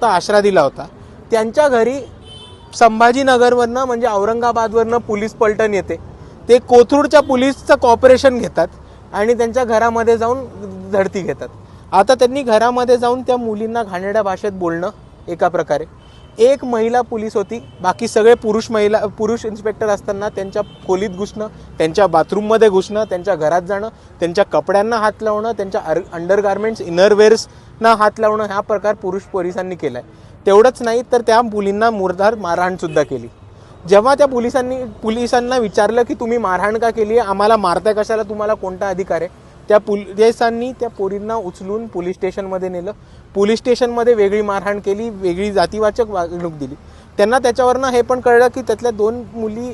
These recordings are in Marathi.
चा दिला होता. त्यांच्या घरी संभाजीनगरवरनं म्हणजे औरंगाबादवरनं पोलीस पलटण येते. ते कोथरूडच्या पोलीसचं कॉपरेशन घेतात आणि त्यांच्या घरामध्ये जाऊन झडती घेतात. आता त्यांनी घरामध्ये जाऊन त्या मुलींना घाणेड्या भाषेत बोलणं एका प्रकारे. एक महिला पोलीस होती बाकी सगळे पुरुष महिला पुरुष इन्स्पेक्टर असताना त्यांच्या खोलीत घुसणं त्यांच्या बाथरूममध्ये घुसणं त्यांच्या घरात जाणं त्यांच्या कपड्यांना हात लावणं त्यांच्या अर अंडरगार्मेंट्स ना हात लावणं हा प्रकार पुरुष पोलिसांनी केला आहे तेवढंच नाही तर त्या मुलींना मुरधार मारहाणसुद्धा केली. जेव्हा त्या पोलिसांनी पोलिसांना विचारलं की तुम्ही मारहाण का केली आहे? आम्हाला मारताय कशाला? तुम्हाला कोणता अधिकार आहे? त्या पोलिसांनी त्या पोरींना उचलून पोलीस स्टेशनमध्ये नेलं. पोलीस स्टेशनमध्ये वेगळी मारहाण केली वेगळी जातीवाचक वागणूक दिली. त्यांना त्याच्यावरनं हे पण कळलं की त्यातल्या दोन मुली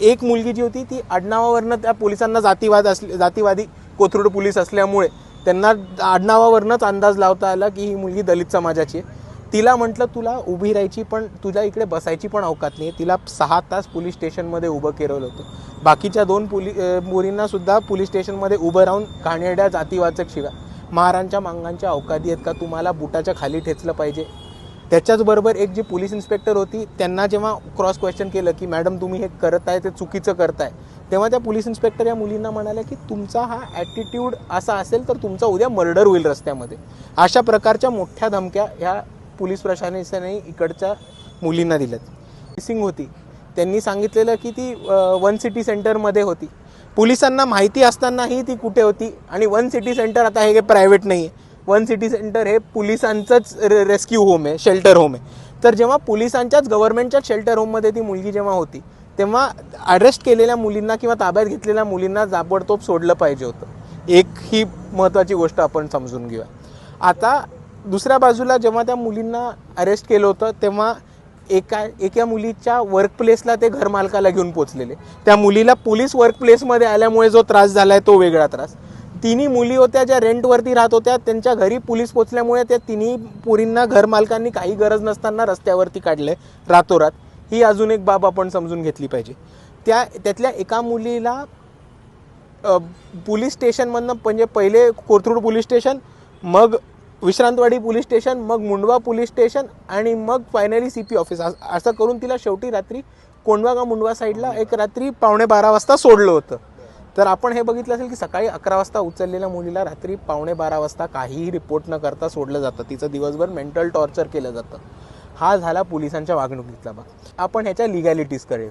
एक मुलगी जी होती ती आडनावावरनं त्या पोलिसांना जातीवाद असले जातीवादी कोथरूड पोलीस असल्यामुळे त्यांना आडनावावरनंच अंदाज लावता आला की ही मुलगी दलित समाजाची आहे. तिला म्हटलं तुला उभी राहायची पण तुझ्या इकडे बसायची पण अवकात नाही. तिला सहा तास पोलीस स्टेशनमध्ये उभं केलं होतं. बाकीच्या दोन पोली अं, मुलींना सुद्धा पोलीस स्टेशनमध्ये उभं राहून घाणेरड्या जातीवाचक शिव्या. महारांच्या मांगांच्या अवकाती आहेत का? तुम्हाला बुटाच्या खाली ठेचलं पाहिजे. त्याच्याचबरोबर एक जी पोलीस इन्स्पेक्टर होती त्यांना जेव्हा क्रॉस क्वेश्चन केलं की मॅडम तुम्ही हे करत आहे ते चुकीचं करताय. तेव्हा त्या पोलीस इन्स्पेक्टर या मुलींना म्हणाल्या की तुमचा हा ॲटिट्यूड असा असेल तर तुमचा उद्या मर्डर होईल रस्त्यामध्ये. अशा प्रकारच्या मोठ्या धमक्या ह्या पोलीस प्रशासनाने इकडच्या मुलींना दिल्यात. मिसिंग होती. त्यांनी सांगितलेलं की ती वन सिटी सेंटरमध्ये होती. पोलिसांना माहिती असतानाही ती कुठे होती? आणि वन सिटी सेंटर आता हे काही प्रायव्हेट नाही आहे वन सिटी सेंटर हे पोलिसांचंच रे रेस्क्यू होम आहे शेल्टर होम आहे. तर जेव्हा पोलिसांच्याच गव्हर्नमेंटच्याच शेल्टर होममध्ये ती मुलगी जेव्हा होती तेव्हा अरेस्ट केलेल्या मुलींना किंवा ताब्यात घेतलेल्या मुलींना जाबडतोब सोडलं पाहिजे होतं. एक ही महत्त्वाची गोष्ट आपण समजून घेऊया. आता दुसऱ्या बाजूला जेव्हा त्या मुलींना अरेस्ट केलं होतं तेव्हा एका एका मुलीच्या वर्कप्लेसला ते घरमालकाला घेऊन पोचलेले. त्या मुलीला पोलीस वर्कप्लेसमध्ये आल्यामुळे जो त्रास झाला आहे तो वेगळा त्रास. तिन्ही मुली होत्या ज्या रेंटवरती राहत होत्या. त्यांच्या घरी पोलीस पोचल्यामुळे त्या तिन्ही पुरींना घरमालकांनी काही गरज नसताना रस्त्यावरती काढले रातोरात. ही अजून एक बाब आपण समजून घेतली पाहिजे. त्या त्यातल्या एका मुलीला पोलीस स्टेशनमधनं म्हणजे पहिले कोथरूड पोलीस स्टेशन मग विश्रांतवाडी पोलीस स्टेशन मग मुंडवा पोलीस स्टेशन आणि मग फायनली सी पी ऑफिस असं करून तिला शेवटी रात्री कोंडवा का मुंडवा साईडला एक रात्री पावणे बारा वाजता सोडलं होतं. तर आपण हे बघितलं असेल की सकाळी अकरा वाजता उचललेल्या मुलीला रात्री पावणे बारा वाजता काहीही रिपोर्ट न करता सोडलं जातं. तिचं दिवसभर मेंटल टॉर्चर केलं जातं. हा झाला पोलिसांच्या वागणुकीतला भाग. आपण ह्याच्या लिगॅलिटीजकडे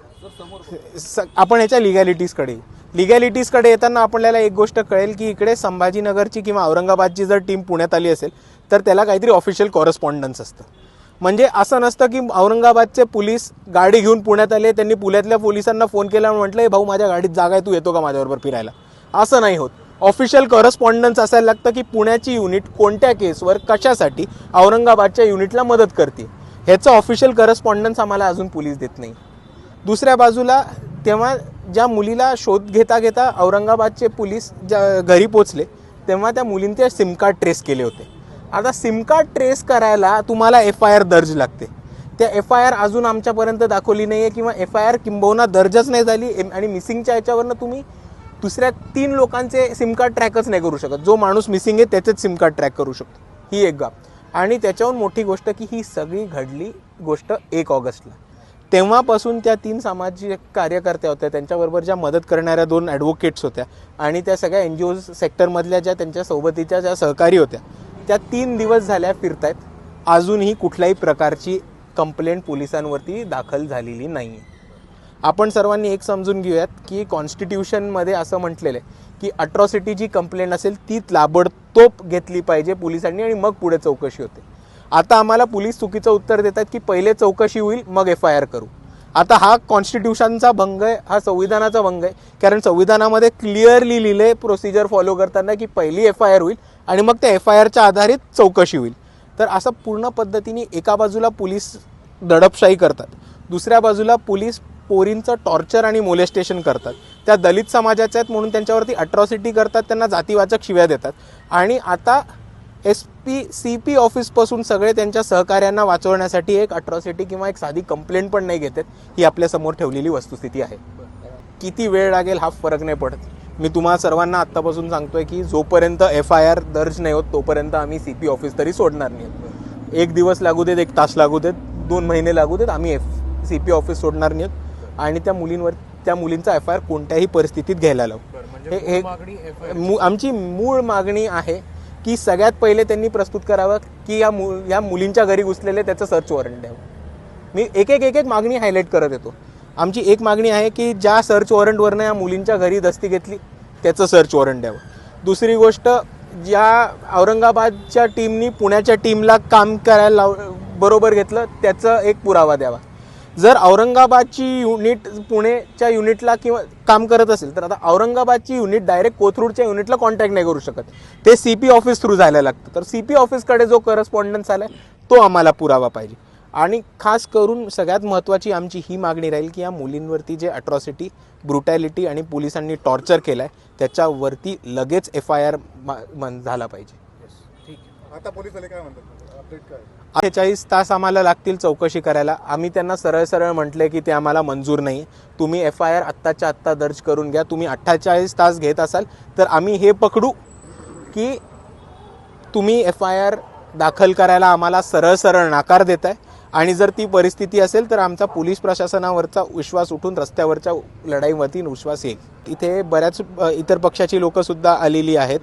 स- आपण ह्याच्या लिगॅलिटीजकडे लिगॅलिटीजकडे येताना आपल्याला एक गोष्ट कळेल की इकडे संभाजीनगरची किंवा औरंगाबादची जर टीम पुण्यात आली असेल तर त्याला काहीतरी ऑफिशियल कॉरेस्पॉन्डन्स असतं. म्हणजे असं नसतं की औरंगाबादचे पोलीस गाडी घेऊन पुण्यात आले त्यांनी पुण्यातल्या पोलिसांना फोन केला आणि म्हटलं भाऊ माझ्या गाडीत जागा आहे तू येतो का माझ्याबरोबर फिरायला? असं नाही होत. ऑफिशियल करस्पॉन्डन्स असायला लागतं की पुण्याची युनिट कोणत्या केसवर कशासाठी औरंगाबादच्या युनिटला मदत करते. ह्याचं ऑफिशियल करस्पॉन्डन्स आम्हाला अजून पोलीस देत नाही. दुसऱ्या बाजूला तेव्हा ज्या मुलीला शोध घेता घेता औरंगाबादचे पोलीस ज्या घरी पोचले तेव्हा त्या मुलींचे सिमकार्ड ट्रेस केले होते. आता सिम कार्ड ट्रेस करायला तुम्हाला एफ आय आर दर्ज लागते. त्या एफ आय आर अजून आमच्यापर्यंत दाखवली नाही आहे किंवा एफ आय आर किंबहुना दर्जच नाही झाली आणि मिसिंगच्या याच्यावरनं तुम्ही दुसऱ्या तीन लोकांचे सिम कार्ड ट्रॅकच नाही करू शकत. जो माणूस मिसिंग आहे त्याचेच सिम कार्ड ट्रॅक करू शकतो. ही एक गाप आणि त्याच्याहून मोठी गोष्ट की ही सगळी घडली गोष्ट एक ऑगस्टला. तेव्हापासून त्या तीन सामाजिक कार्यकर्त्या होत्या त्यांच्याबरोबर ज्या मदत करणाऱ्या दोन ॲडव्होकेट्स होत्या आणि त्या सगळ्या एन जी ओ सेक्टरमधल्या ज्या त्यांच्या सोबतीच्या ज्या सहकारी होत्या त्या तीन दिवस झाल्या फिरतायत. अजूनही कुठल्याही प्रकारची कंप्लेंट पोलिसांवरती दाखल झालेली नाही आहे आपण सर्वांनी एक समजून घेऊयात की कॉन्स्टिट्यूशनमध्ये असं म्हटलेलं आहे की अट्रॉसिटी जी कंप्लेंट असेल ती ताबडतोब घेतली पाहिजे पोलिसांनी आणि मग पुढे चौकशी होते. आता आम्हाला पोलीस चुकीचं उत्तर देतात की पहिले चौकशी होईल मग एफ आय आर करू. आता हा कॉन्स्टिट्यूशनचा भंग आहे हा संविधानाचा भंग आहे. कारण संविधानामध्ये क्लिअरली लिहिले प्रोसिजर फॉलो करताना की पहिली एफ आय आर होईल आणि मग त्या एफ आय आरच्या आधारित चौकशी होईल. तर असं पूर्ण पद्धतीने एका बाजूला पोलीस दडपशाही करतात दुसऱ्या बाजूला पोलीस पोरींचं टॉर्चर आणि मोलेस्टेशन करतात. त्या दलित समाजाच्या आहेत म्हणून त्यांच्यावरती अट्रॉसिटी करतात त्यांना जातीवाचक शिव्या देतात. आणि आता एस पी सी पी ऑफिसपासून सगळे त्यांच्या सहकार्यांना वाचवण्यासाठी एक अट्रॉसिटी किंवा एक साधी कंप्लेंट पण नाही घेतात ही आपल्यासमोर ठेवलेली वस्तुस्थिती आहे. किती वेळ लागेल हा फरक नाही पडत. मी तुम्हाला सर्वांना आत्तापासून सांगतोय की जोपर्यंत एफ आय आर दर्ज नाही होत तोपर्यंत आम्ही सी पी ऑफिस तरी सोडणार नाही. एक दिवस लागू देत एक तास लागू देत दोन महिने लागू देत आम्ही एफ सी पी ऑफिस सोडणार नाहीत आणि त्या मुलींवर त्या मुलींचा एफ आय आर कोणत्याही परिस्थितीत घ्यायला लावू. म्हणजे हे- आमची मूळ मागणी आहे की सगळ्यात पहिले त्यांनी प्रस्तुत करावं की या मु या मुलींच्या घरी घुसलेले त्याचं सर्च वॉरंट द्यावं. मी एक एक एक एक मागणी हायलाईट करत येतो. आमची एक मागणी आहे की ज्या सर्च वॉरंटवरनं या मुलींच्या घरी दस्ती घेतली त्याचं सर्च वॉरंट द्यावं. दुसरी गोष्ट ज्या औरंगाबादच्या टीमनी पुण्याच्या टीमला काम करायला लाव बरोबर घेतलं त्याचं एक पुरावा द्यावा. जर औरंगाबादची युनिट पुणेच्या युनिटला किंवा काम करत असेल तर आता औरंगाबादची युनिट डायरेक्ट कोथरूडच्या युनिटला कॉन्टॅक्ट नाही करू शकत. ते सी पी ऑफिस थ्रू जायला लागतं. तर सी पी ऑफिसकडे जो करस्पॉन्डन्स आला तो आम्हाला पुरावा पाहिजे. आणि खास करून सगळ्यात महत्त्वाची आमची ही मागणी राहील की या मुलींवरती जे अट्रॉसिटी ब्रुटॅलिटी आणि पोलिसांनी टॉर्चर केलं आहे त्याच्यावरती लगेच एफ आय आर झाला पाहिजे. आता पोलीस आले काय म्हणतात अपडेट काय? अठ्ठेचाळीस तास आम्हाला लागतील चौकशी करायला. आम्ही त्यांना सरळ सरळ म्हटले की ते आम्हाला मंजूर नाही. तुम्ही एफ आय आर आत्ताच्या आत्ता दर्ज करून घ्या. तुम्ही अठ्ठेचाळीस तास घेत असाल तर आम्ही हे पकडू की तुम्ही एफ आय आर दाखल करायला आम्हाला सरळ सरळ नाकार देत आहे आणि जर ती परिस्थिती असेल तर आमचा पोलीस प्रशासनावरचा विश्वास उठून रस्त्यावरच्या लढाईवरती विश्वास येईल. इथे बऱ्याच इतर पक्षाची लोकंसुद्धा आलेली आहेत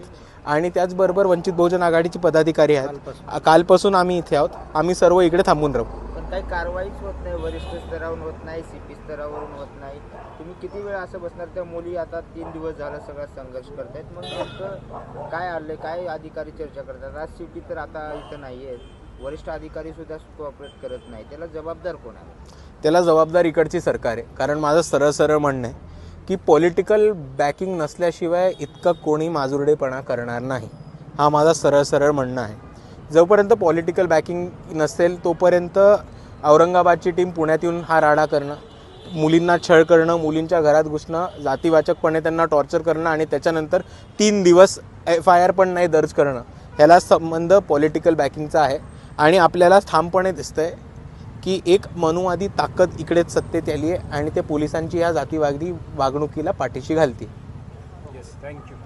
आणि त्याचबरोबर वंचित बहुजन आघाडीचे पदाधिकारी आहेत. कालपासून. आम्ही इथे आहोत. आम्ही सर्व इकडे थांबून राहू. पण काही कारवाईच होत नाही. वरिष्ठ स्तरावरून होत नाही. सी पी स्तरावरून होत नाही. तुम्ही किती वेळ असं बसणार? त्या मुली आता तीन दिवस झाला सगळा संघर्ष करतायत. मग काय आलंय? काय अधिकारी चर्चा करतात? आज सिटी तर आता इथं नाही आहेत वरिष्ठ अधिकारी सुद्धा कोऑपरेट करत नाही. त्याला जबाबदार कोण आहे? त्याला जबाबदार इकडची सरकार आहे. कारण माझं सरळ सरळ म्हणणं आहे की पॉलिटिकल बॅकिंग नसल्याशिवाय इतकं कोणी माजुरडेपणा करणार नाही. हा माझा सरळ सरळ म्हणणं आहे. जोपर्यंत पॉलिटिकल बॅकिंग नसेल तोपर्यंत औरंगाबादची टीम पुण्यात येऊन हा राडा करणं मुलींना छळ करणं मुलींच्या घरात घुसणं जातीवाचकपणे त्यांना टॉर्चर करणं आणि त्याच्यानंतर तीन दिवस एफ आय आर पण नाही दर्ज करणं ह्याला संबंध पॉलिटिकल बॅकिंगचा आहे. आणि आपल्याला ठामपणे दिसतंय की एक मनुवादी ताकद इकडेच सत्तेत आली आहे आणि ते पोलिसांची या जातीवादी वागणुकीला पाठीशी घालते येस थँक्यू